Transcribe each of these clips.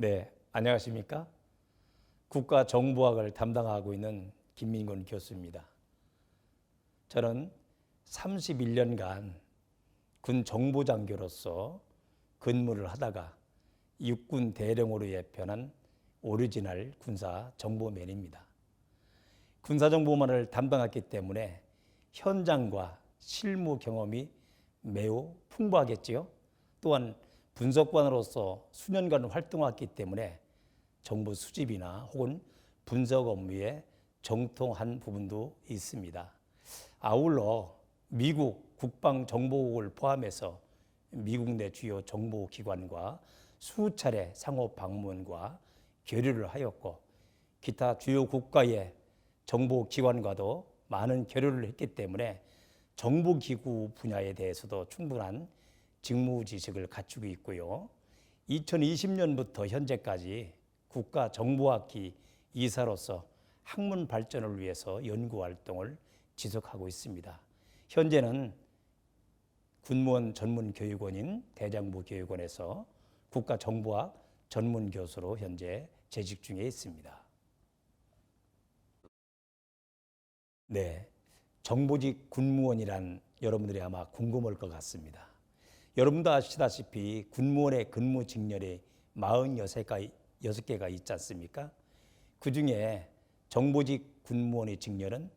네, 안녕하십니까? 국가 정보학을 담당하고 있는 김민곤 교수입니다. 저는 31년간 군 정보장교로서 근무를 하다가 육군 대령으로 예편한 오리지널 군사 정보맨입니다. 군사 정보만을 담당했기 때문에 현장과 실무 경험이 매우 풍부하겠지요. 또한 분석관으로서 수년간 활동했기 때문에 정보 수집이나 혹은 분석 업무에 정통한 부분도 있습니다. 아울러 미국 국방정보국을 포함해서 미국 내 주요 정보기관과 수차례 상호 방문과 교류를 하였고 기타 주요 국가의 정보기관과도 많은 교류를 했기 때문에 정보기구 분야에 대해서도 충분한 직무 지식을 갖추고 있고요. 2020년부터 현재까지 국가 정보학기 이사로서 학문 발전을 위해서 연구 활동을 지속하고 있습니다. 현재는 군무원 전문 교육원인 대장부 교육원에서 국가 정보학 전문 교수로 현재 재직 중에 있습니다. 네. 정보직 군무원이란 여러분들이 아마 궁금할 것 같습니다. 여러분도 아시다시피 군무원의 근무 직렬이 46개가, 6개가 있지 않습니까? 그 중에 정보직 군무원의 직렬은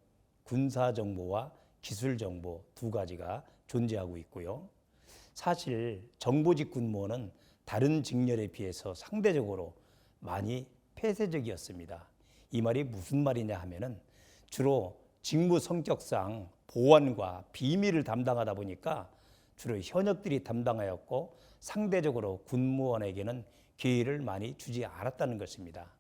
군사정보와 기술정보 두 가지가 존재하고 있고요. 사실 정보직 군무원은 다른 직렬에 비해서 상대적으로 많이 폐쇄적이었습니다. 이 말이 무슨 말이냐 하면은 주로 직무 성격상 보안과 비밀을 담당하다 보니까 주로 현역들이 담당하였고 상대적으로 군무원에게는 기회를 많이 주지 않았다는 것입니다.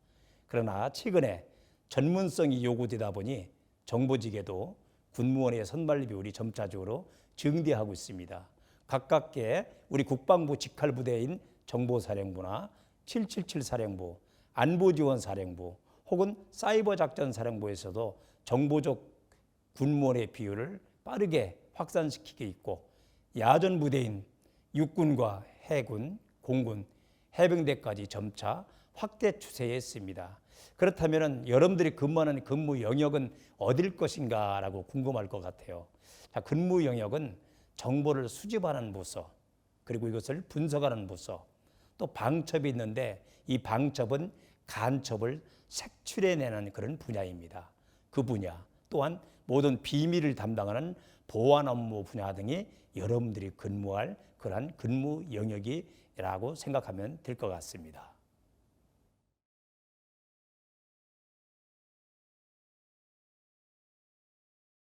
그러나 최근에 전문성이 요구되다 보니 정보직에도 군무원의 선발 비율이 점차적으로 증대하고 있습니다. 가깝게 우리 국방부 직할 부대인 정보사령부나 777 사령부, 안보지원 사령부 혹은 사이버 작전 사령부에서도 정보적 군무원의 비율을 빠르게 확산시키고 있고 야전 부대인 육군과 해군, 공군, 해병대까지 점차 확대 추세에 있습니다. 그렇다면 여러분들이 근무하는 근무 영역은 어딜 것인가라고 궁금할 것 같아요. 자, 근무 영역은 정보를 수집하는 부서, 그리고 이것을 분석하는 부서, 또 방첩이 있는데 이 방첩은 간첩을 색출해내는 그런 분야입니다. 그 분야 또한 모든 비밀을 담당하는 보안 업무 분야 등이 여러분들이 근무할 그러한 근무 영역이라고 생각하면 될 것 같습니다.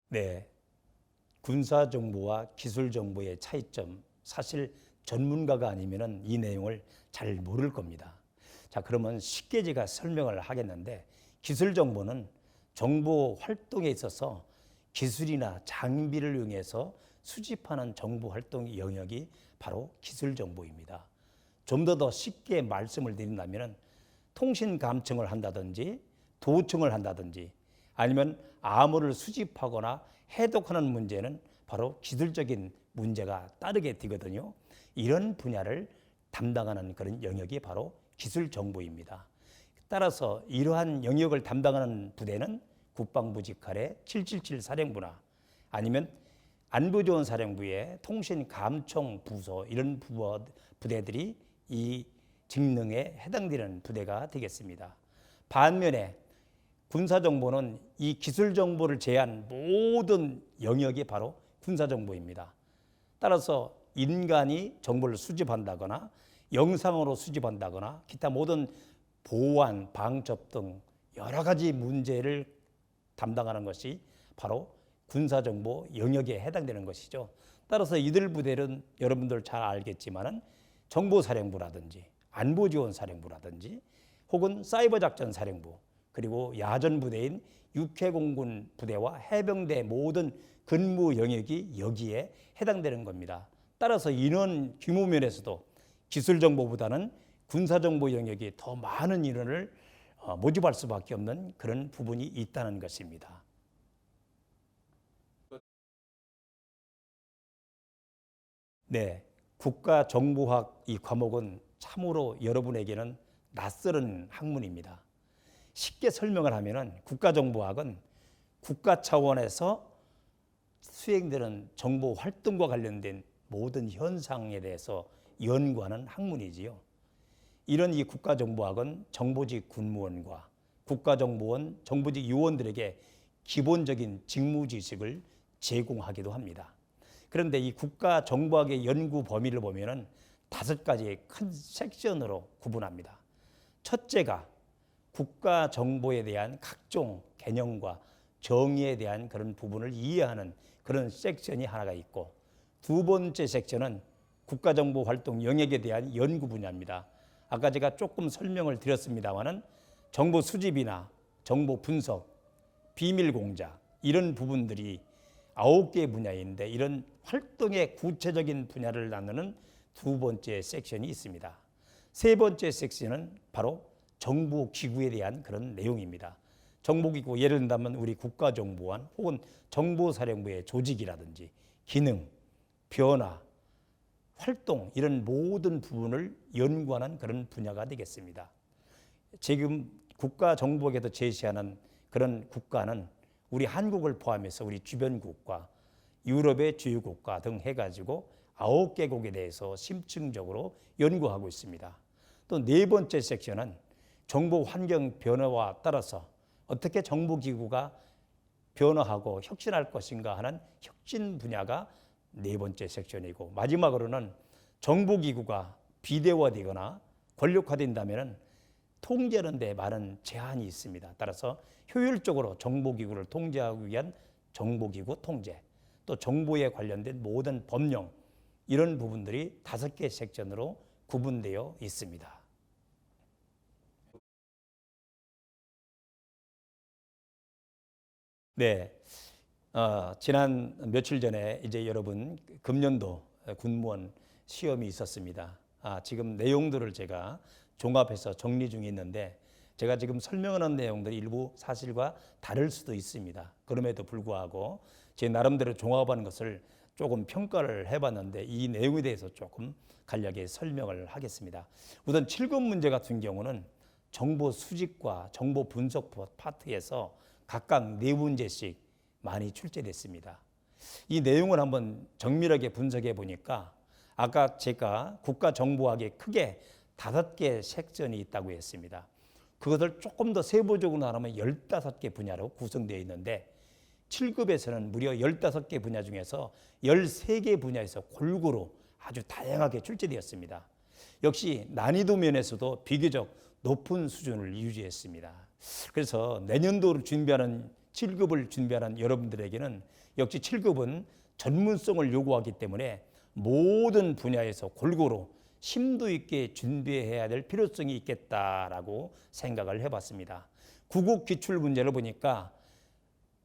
네. 군사 정보와 기술 정보의 차이점 사실 전문가가 아니면은 이 내용을 잘 모를 겁니다. 자, 그러면 쉽게 제가 설명을 하겠는데 기술 정보는 정보 활동에 있어서 기술이나 장비를 이용해서 수집하는 정보 활동 영역이 바로 기술 정보입니다. 좀 더 더 쉽게 말씀을 드린다면 통신 감청을 한다든지 도청을 한다든지 아니면 암호를 수집하거나 해독하는 문제는 바로 기술적인 문제가 따르게 되거든요. 이런 분야를 담당하는 그런 영역이 바로 기술 정보입니다. 따라서 이러한 영역을 담당하는 부대는 국방부 직할의 777 사령부나 아니면 안보지원 사령부의 통신 감청 부서 이런 부대들이 이 직능에 해당되는 부대가 되겠습니다. 반면에 군사 정보는 이 기술 정보를 제한 모든 영역이 바로 군사 정보입니다. 따라서 인간이 정보를 수집한다거나 영상으로 수집한다거나 기타 모든 보안, 방첩 등 여러 가지 문제를 담당하는 것이 바로 군사정보 영역에 해당되는 것이죠. 따라서 이들 부대는 여러분들 잘 알겠지만은 정보사령부라든지 안보지원사령부라든지 혹은 사이버작전사령부 그리고 야전부대인 육해공군 부대와 해병대 모든 근무 영역이 여기에 해당되는 겁니다. 따라서 인원 규모 면에서도 기술 정보보다는 군사 정보 영역이 더 많은 인원을 어, 모집할 수밖에 없는 그런 부분이 있다는 것입니다. 네, 국가정보학 이 과목은 참으로 여러분에게는 낯설은 학문입니다. 쉽게 설명을 하면은 국가정보학은 국가 차원에서 수행되는 정보 활동과 관련된 모든 현상에 대해서 연구하는 학문이지요. 이런 이 국가정보학은 정보직 군무원과 국가정보원 정보직 요원들에게 기본적인 직무 지식을 제공하기도 합니다. 그런데 이 국가정보학의 연구 범위를 보면은 다섯 가지의 큰 섹션으로 구분합니다. 첫째가 국가 정보에 대한 각종 개념과 정의에 대한 그런 부분을 이해하는 그런 섹션이 하나가 있고 두 번째 섹션은 국가정보 활동 영역에 대한 연구 분야입니다. 아까 제가 조금 설명을 드렸습니다만은 정보 수집이나 정보 분석, 비밀 공작 이런 부분들이 아홉 개 분야인데 이런 활동의 구체적인 분야를 나누는 두 번째 섹션이 있습니다. 세 번째 섹션은 바로 정보기구에 대한 그런 내용입니다. 정보기구 예를 든다면 우리 국가정보원 혹은 정보사령부의 조직이라든지 기능, 변화, 활동 이런 모든 부분을 연구하는 그런 분야가 되겠습니다. 지금 국가 정보에서 제시하는 그런 국가는 우리 한국을 포함해서 우리 주변국과 유럽의 주요 국가 등 해가지고 아홉 개국에 대해서 심층적으로 연구하고 있습니다. 또 네 번째 섹션은 정보 환경 변화와 따라서 어떻게 정보기구가 변화하고 혁신할 것인가 하는 혁신 분야가 네 번째 섹션이고 마지막으로는 정보기구가 비대화되거나 권력화된다면 통제하는 데 많은 제한이 있습니다. 따라서 효율적으로 정보 기구를 통제하기 위한 정보 기구 통제 또 정보에 관련된 모든 법령 이런 부분들이 다섯 개 섹션으로 구분되어 있습니다. 네. 어, 지난 며칠 전에 이제 여러분 금년도 군무원 시험이 있었습니다. 아, 지금 내용들을 제가 종합해서 정리 중에 있는데 제가 지금 설명하는 내용들이 일부 사실과 다를 수도 있습니다. 그럼에도 불구하고 제 나름대로 종합하는 것을 조금 평가를 해봤는데 이 내용에 대해서 조금 간략히 설명을 하겠습니다. 우선 7급 문제 같은 경우는 정보 수집과 정보 분석 파트에서 각각 네 문제씩 많이 출제됐습니다. 이 내용을 한번 정밀하게 분석해 보니까 아까 제가 국가정보학에 크게 다섯 개 섹션이 있다고 했습니다. 그것을 조금 더 세부적으로 나누면 15개 분야로 구성되어 있는데 7급에서는 무려 15개 분야 중에서 13개 분야에서 골고루 아주 다양하게 출제되었습니다. 역시 난이도 면에서도 비교적 높은 수준을 유지했습니다. 그래서 내년도를 준비하는 7급을 준비하는 여러분들에게는 역시 7급은 전문성을 요구하기 때문에 모든 분야에서 골고루 심도 있게 준비해야 될 필요성이 있겠다라고 생각을 해봤습니다. 구국 기출 문제를 보니까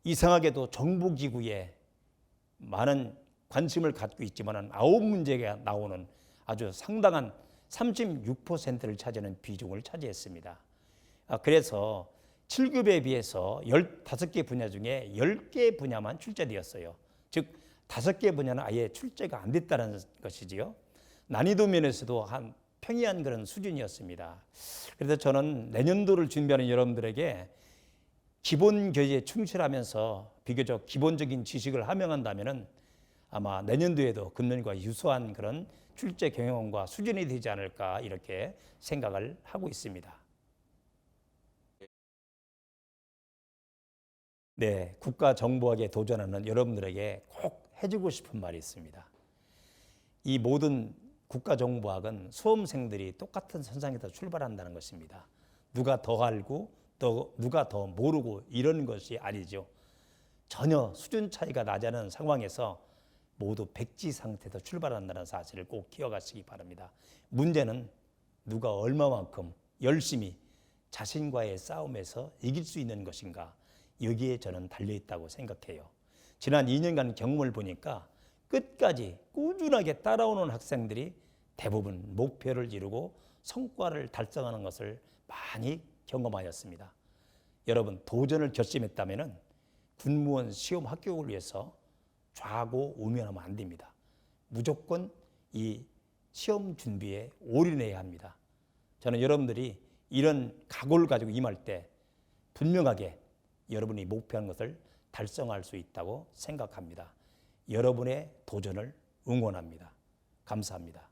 이상하게도 정보기구에 많은 관심을 갖고 있지만 아홉 문제가 나오는 아주 상당한 36%를 차지하는 비중을 차지했습니다. 아, 그래서 7급에 비해서 15개 분야 중에 10개 분야만 출제되었어요. 즉, 5개 분야는 아예 출제가 안 됐다는 것이지요. 난이도 면에서도 한 평이한 그런 수준이었습니다. 그래서 저는 내년도를 준비하는 여러분들에게 기본 교재에 충실하면서 비교적 기본적인 지식을 함양한다면은 아마 내년도에도 금년과 유사한 그런 출제 경영과 수준이 되지 않을까 이렇게 생각을 하고 있습니다. 네, 국가 정보학에 도전하는 여러분들에게 꼭 해주고 싶은 말이 있습니다. 이 모든 국가 정보학은 수험생들이 똑같은 선상에서 출발한다는 것입니다. 누가 더 알고 또 누가 더 모르고 이런 것이 아니죠. 전혀 수준 차이가 나지 않은 상황에서 모두 백지 상태에서 출발한다는 사실을 꼭 기억하시기 바랍니다. 문제는 누가 얼마만큼 열심히 자신과의 싸움에서 이길 수 있는 것인가 여기에 저는 달려 있다고 생각해요. 지난 2년간 경험을 보니까 끝까지 꾸준하게 따라오는 학생들이 대부분 목표를 이루고 성과를 달성하는 것을 많이 경험하였습니다. 여러분 도전을 결심했다면 군무원 시험 합격을 위해서 좌고 우면하면 안 됩니다. 무조건 이 시험 준비에 올인해야 합니다. 저는 여러분들이 이런 각오를 가지고 임할 때 분명하게 여러분이 목표한 것을 달성할 수 있다고 생각합니다. 여러분의 도전을 응원합니다. 감사합니다.